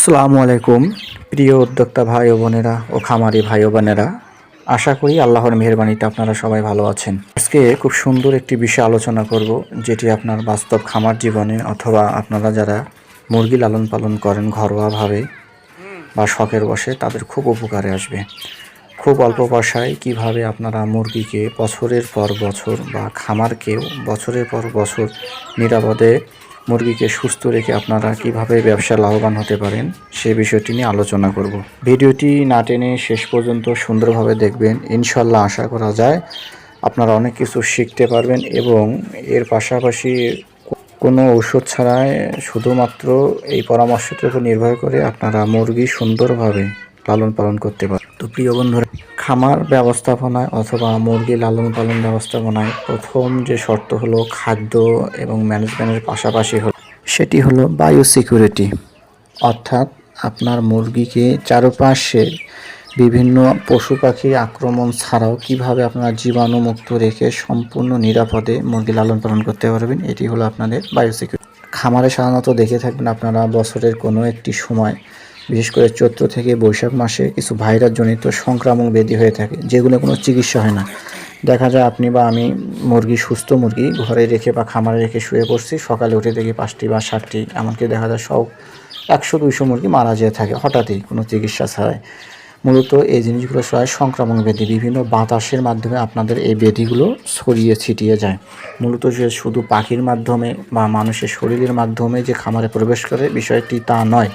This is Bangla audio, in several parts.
আসসালামু আলাইকুম, প্রিয় উদ্যোক্তা ভাই ও বোনেরা ও খামারি ভাই ও বোনেরা। আশা করি আল্লাহর মেহরবানিতে আপনারা সবাই ভালো আছেন। আজকে খুব সুন্দর একটি বিষয় আলোচনা করব, যেটি আপনার বাস্তব খামার জীবনে অথবা আপনারা যারা মুরগি লালন পালন করেন ঘরোয়াভাবে বা শখের বসে, তাদের খুব উপকারে আসবে। খুব অল্প পয়সায় কীভাবে আপনারা মুরগিকে বছরের পর বছর বা খামারকেও বছরের পর বছর নিরাপদে মুরগিকে সুস্থ রেখে আপনারা কীভাবে ব্যবসা লাভবান হতে পারেন, সে বিষয়টি নিয়ে আলোচনা করব। ভিডিওটি না টেনে শেষ পর্যন্ত সুন্দরভাবে দেখবেন। ইনশাল্লাহ আশা করা যায় আপনারা অনেক কিছু শিখতে পারবেন এবং এর পাশাপাশি কোনো ওষুধ ছাড়াই শুধুমাত্র এই পরামর্শটির উপর নির্ভর করে আপনারা মুরগি সুন্দরভাবে লালন পালন করতে পারেন তো প্রিয় বন্ধুরা খামার ব্যবস্থাপনায় অথবা মুরগি লালন পালন ব্যবস্থাপনায় প্রথম যে শর্ত হলো খাদ্য এবং ম্যানেজমেন্টের পাশাপাশি হলো সেটি হলো বায়ো সিকিউরিটি অর্থাৎ আপনার মুরগিকে চারপাশে বিভিন্ন পশু পাখি আক্রমণ ছাড়াও কীভাবে আপনারা জীবাণুমুক্ত রেখে সম্পূর্ণ নিরাপদে মুরগি লালন পালন করতে পারবেন, এটি হলো আপনাদের বায়ো সিকিউরিটি খামারে সাধারণত দেখে থাকবেন আপনারা বছরের কোনো একটি সময় বিশেষ করে চৈত্র থেকে বৈশাখ মাসে কিছু ভাইরাস জনিত সংক্রামক ব্যাধি হয়ে থাকে, যেগুলো কোনো চিকিৎসা হয় না। দেখা যায় আপনি বা আমি মুরগি, সুস্থ মুরগি ঘরে রেখে বা খামারে রেখে শুয়ে পড়ছি, সকালে উঠে দেখি পাঁচটি বা ষাটটি এমনকি দেখা যায় সব একশো, দুইশো মুরগি মারা যেয়ে থাকে হঠাৎই কোনো চিকিৎসা ছাড়াই। মূলত এই জিনিসগুলো সবাই সংক্রামক ব্যাধি, বিভিন্ন বাতাসের মাধ্যমে আপনাদের এই ব্যাধিগুলো ছড়িয়ে ছিটিয়ে যায়। মূলত যে শুধু পাখির মাধ্যমে বা মানুষের শরীরের মাধ্যমে যে খামারে প্রবেশ করে বিষয়টি তা নয়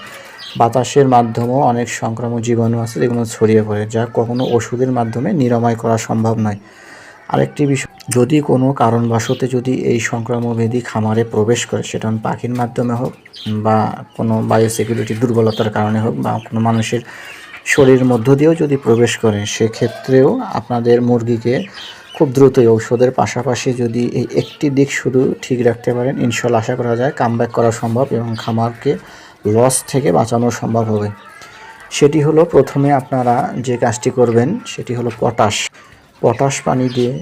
বাতাসের মাধ্যমেও অনেক সংক্রামক জীবাণু আছে যেগুলো ছড়িয়ে পড়ে, যা কখনো ওষুধের মাধ্যমে নিরাময় করা সম্ভব নয়। আরেকটি বিষয়, যদি কোনো কারণবশত যদি এই সংক্রামক ব্যাধি খামারে প্রবেশ করে, সেটা পাখির মাধ্যমে হোক বা কোনো বায়োসিকিউরিটি দুর্বলতার কারণে হোক বা কোনো মানুষের শরীরের মধ্য দিয়েও যদি প্রবেশ করে, সেক্ষেত্রেও আপনাদের মুরগিকে খুব দ্রুতই ঔষধের পাশাপাশি যদি এই একটি দিক শুধু ঠিক রাখতে পারেন, ইনশাল্লাহ আশা করা যায় কামব্যাক করা সম্ভব এবং খামারকে লস থেকে বাঁচানো সম্ভব হবে। সেটি হলো প্রথমে আপনারা যে কাজটি করবেন, সেটি হলো পটাশ। পটাশ পানি দিয়ে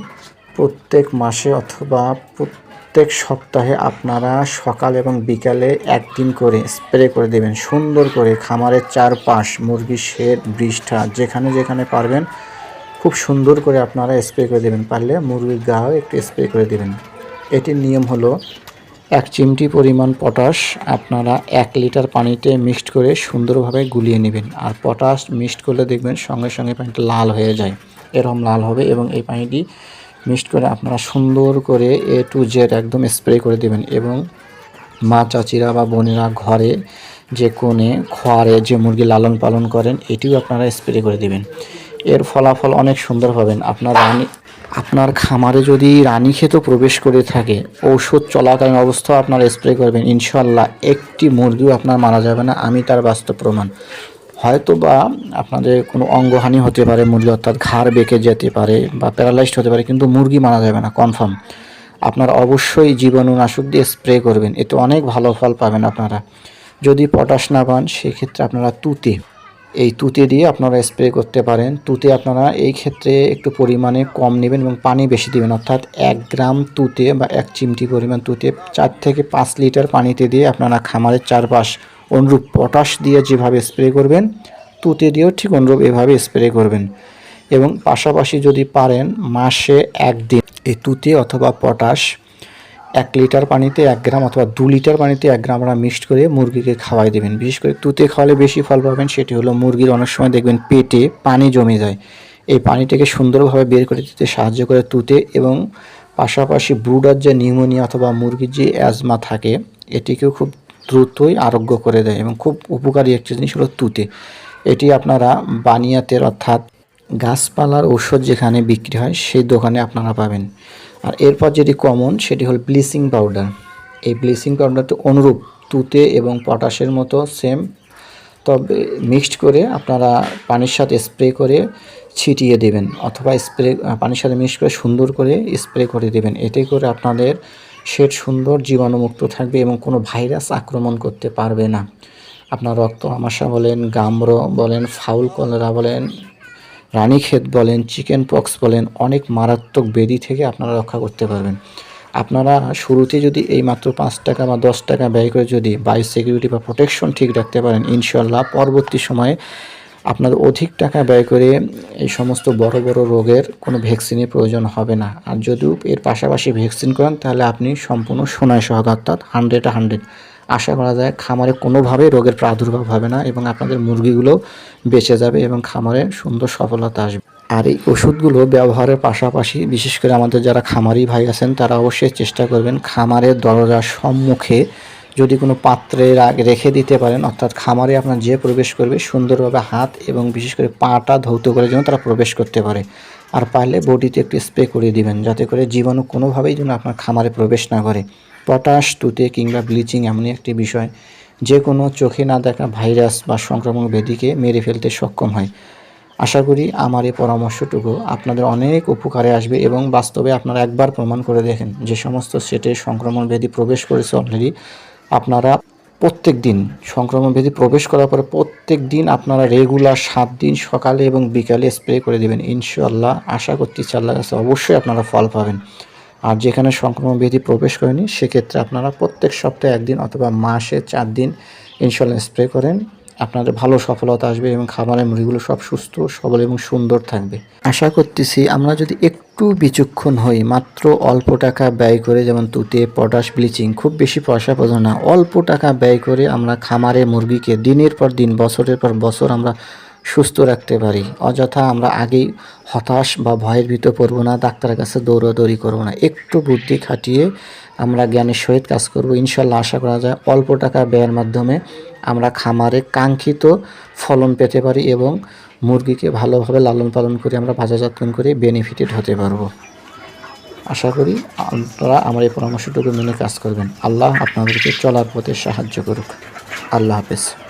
প্রত্যেক মাসে অথবা প্রত্যেক সপ্তাহে আপনারা সকাল এবং বিকালে একদিন করে স্প্রে করে দেবেন, সুন্দর করে খামারের চারপাশ মুরগি শেড বৃষ্ঠা যেখানে যেখানে পারবেন, খুব সুন্দর করে আপনারা স্প্রে করে দেবেন। পারলে মুরগির গাও একটু স্প্রে করে দেবেন। এটির নিয়ম হলো এক চিমটি পরিমাণ পটাশ আপনারা এক লিটার পানিতে মিক্সড করে সুন্দরভাবে গুলিয়ে নেবেন। আর পটাশ মিক্সড করলে দেখবেন সঙ্গে সঙ্গে পানিটা লাল হয়ে যায়। এরকম লাল হবে এবং এই পানিটি মিক্সড করে আপনারা সুন্দর করে এ টু জেড একদম স্প্রে করে দেবেন এবং মা চাচিরা বা বোনেরা ঘরে যে কোণে, খোয়ারে যে মুরগি লালন পালন করেন, এটিও আপনারা স্প্রে করে দেবেন। এর ফলাফল অনেক সুন্দর পাবেন। আপনার রানী আপনার খামারে যদি রানী রানীক্ষেতও প্রবেশ করে থাকে, ঔষধ চলাকালীন অবস্থাও আপনারা স্প্রে করবেন। ইনশাল্লাহ একটি মুরগিও আপনার মারা যাবে না, আমি তার বাস্তব প্রমাণ। হয়তো বা আপনাদের কোনো অঙ্গহানি হতে পারে, মুরগি অর্থাৎ ঘাড় বেঁকে যেতে পারে বা প্যারালাইজড হতে পারে, কিন্তু মুরগি মারা যাবে না কনফার্ম আপনারা অবশ্যই জীবাণুনাশক দিয়ে স্প্রে করবেন, এতে অনেক ভালো ফল পাবেন আপনারা। যদি পটাশ না পান, সেক্ষেত্রে আপনারা তুতে এই তুতে দিয়ে আপনারা স্প্রে করতে পারেন। তুতে আপনারা এই ক্ষেত্রে একটু পরিমাণে কম নেবেন এবং পানি বেশি দেবেন। অর্থাৎ এক গ্রাম তুতে বা এক চিমটি পরিমাণ তুতে চার থেকে পাঁচ লিটার পানিতে দিয়ে আপনারা খামারের চারপাশ অনুরূপ পটাশ দিয়ে যেভাবে স্প্রে করবেন, তুতে দিয়েও ঠিক অনুরূপ এভাবে স্প্রে করবেন। এবং পাশাপাশি যদি পারেন, মাসে একদিন এই তুতে অথবা পটাশ এক লিটার পানিতে এক গ্রাম অথবা দু লিটার পানিতে এক গ্রাম আমরা মিক্সড করে মুরগিকে খাওয়াই দেবেন। বিশেষ করে তুতে খাওয়ালে বেশি ফল পাবেন, সেটি হলো মুরগির অনেক সময় দেখবেন পেটে পানি জমে যায়। এই পানিটাকে সুন্দরভাবে বের করে দিতে সাহায্য করে তুতে এবং পাশাপাশি ব্রুডার যে নিউমোনিয়া অথবা মুরগির যে অ্যাজমা থাকে, এটিকেও খুব দ্রুতই আরোগ্য করে দেয় এবং খুব উপকারী একটি জিনিস হলো তুতে। এটি আপনারা বানিয়াতের অর্থাৎ গাছপালার ঔষধ যেখানে বিক্রি হয়, সেই দোকানে আপনারা পাবেন। আর এরপর যেটি কমন সেটি হল ব্লিচিং পাউডার এই ব্লিচিং পাউডারটি অনুরূপ তুতে এবং পটাশের মতো সেম তবে মিক্সড করে আপনারা পানির সাথে স্প্রে করে ছিটিয়ে দেবেন অথবা স্প্রে পানির সাথে মিক্স করে সুন্দর করে স্প্রে করে দেবেন। এতে করে আপনাদের শেড সুন্দর জীবাণুমুক্ত থাকবে এবং কোনো ভাইরাস আক্রমণ করতে পারবে না। আপনার রক্ত আমাশা বলেন গাম্র বলেন ফাউল কলেরা বলেন রানীক্ষেত বলেন, চিকেন পক্স বলেন, অনেক মারাত্মক বেদি থেকে আপনারা রক্ষা করতে পারবেন। আপনারা শুরুতে যদি এই মাত্র পাঁচ টাকা বা দশ টাকা ব্যয় করে যদি বায়ো সিকিউরিটি বা প্রোটেকশন ঠিক রাখতে পারেন ইনশাল্লাহ পরবর্তী সময়ে আপনার অধিক টাকা ব্যয় করে এই সমস্ত বড় বড় রোগের কোনো ভ্যাকসিনের প্রয়োজন হবে না। আর যদিও এর পাশাপাশি ভ্যাকসিন করেন, তাহলে আপনি সম্পূর্ণ সোনায় সহগ, অর্থাৎ হান্ড্রেড হান্ড্রেড আশা করা যায় খামারে কোনোভাবেই রোগের প্রাদুর্ভাব হবে না এবং আপনাদের মুরগিগুলো বেঁচে যাবে এবং খামারে সুন্দর সফলতা আসবে। আর এই ওষুধগুলো ব্যবহারের পাশাপাশি বিশেষ করে আমাদের যারা খামারি ভাই আছেন, তারা অবশ্যই চেষ্টা করবেন খামারের দরজার সম্মুখে যদি কোনো পাত্রে রেখে দিতে পারেন, অর্থাৎ খামারে আপনার যে প্রবেশ করবে সুন্দরভাবে হাত এবং বিশেষ করে পাটা ধৌত করে যেন তারা প্রবেশ করতে পারে। আর পারলে বডিতে একটু স্প্রে করে দিবেন, যাতে করে জীবাণু কোনোভাবেই যেন আপনার খামারে প্রবেশ না করে। পটাশ, তুতে কিংবা ব্লিচিং এমনই একটি বিষয়। যে কোনো চোখে না দেখা ভাইরাস বা সংক্রমণ ব্যাধিকে মেরে ফেলতে সক্ষম হয়। আশা করি আমার এই পরামর্শটুকু আপনাদের অনেক উপকারে আসবে এবং বাস্তবে আপনারা একবার প্রমাণ করে দেখেন যে সমস্ত সেটে সংক্রমণ ব্যাধি প্রবেশ করেছে অলরেডি আপনারা প্রত্যেক দিন সংক্রমণ ব্যাধি প্রবেশ করার পরে প্রত্যেক দিন আপনারা রেগুলার সাত দিন সকালে এবং বিকালে স্প্রে করে দেবেন। ইনশাল্লাহ আশা করতেছি আল্লাহ কাছে অবশ্যই আপনারা ফল পাবেন। আর যেখানে সংক্রমণ ব্যাধি প্রবেশ করেনি, সেক্ষেত্রে আপনারা প্রত্যেক সপ্তাহে একদিন অথবা মাসে চার দিন ইনশাল্লাহ স্প্রে করেন। আপনাদের ভালো সফলতা আসবে এবং খাবারের মুড়িগুলো সব সুস্থ, সবল এবং সুন্দর থাকবে। আশা করতেছি আমরা যদি একটু বিচক্ষণ হই, মাত্র অল্প টাকা ব্যয় করে যেমন তুতে, পটাশ, ব্লিচিং, খুব বেশি পয়সা প্রয়োজন না, অল্প টাকা ব্যয় করে আমরা খামারে মুরগিকে দিনের পর দিন, বছরের পর বছর আমরা সুস্থ রাখতে পারি। অযথা আমরা আগেই হতাশ বা ভয়ের ভিতর পড়ব না, ডাক্তারের কাছে দৌড়াদৌড়ি করব না। একটু বুদ্ধি খাটিয়ে আমরা জ্ঞানের সহিত কাজ করব। ইনশাল্লাহ আশা করা যায় অল্প টাকা ব্যয়ের মাধ্যমে আমরা খামারে কাঙ্ক্ষিত ফলন পেতে পারি এবং মুরগিকে ভালোভাবে লালন পালন করে আমরা বাজারজাতন করে বেনিফিটেড হতে পারব। আশা করি আপনারা আমার এই পরামর্শটুকু মেনে কাজ করবেন। আল্লাহ আপনাদেরকে চলার পথে সাহায্য করুক। আল্লাহ হাফেজ।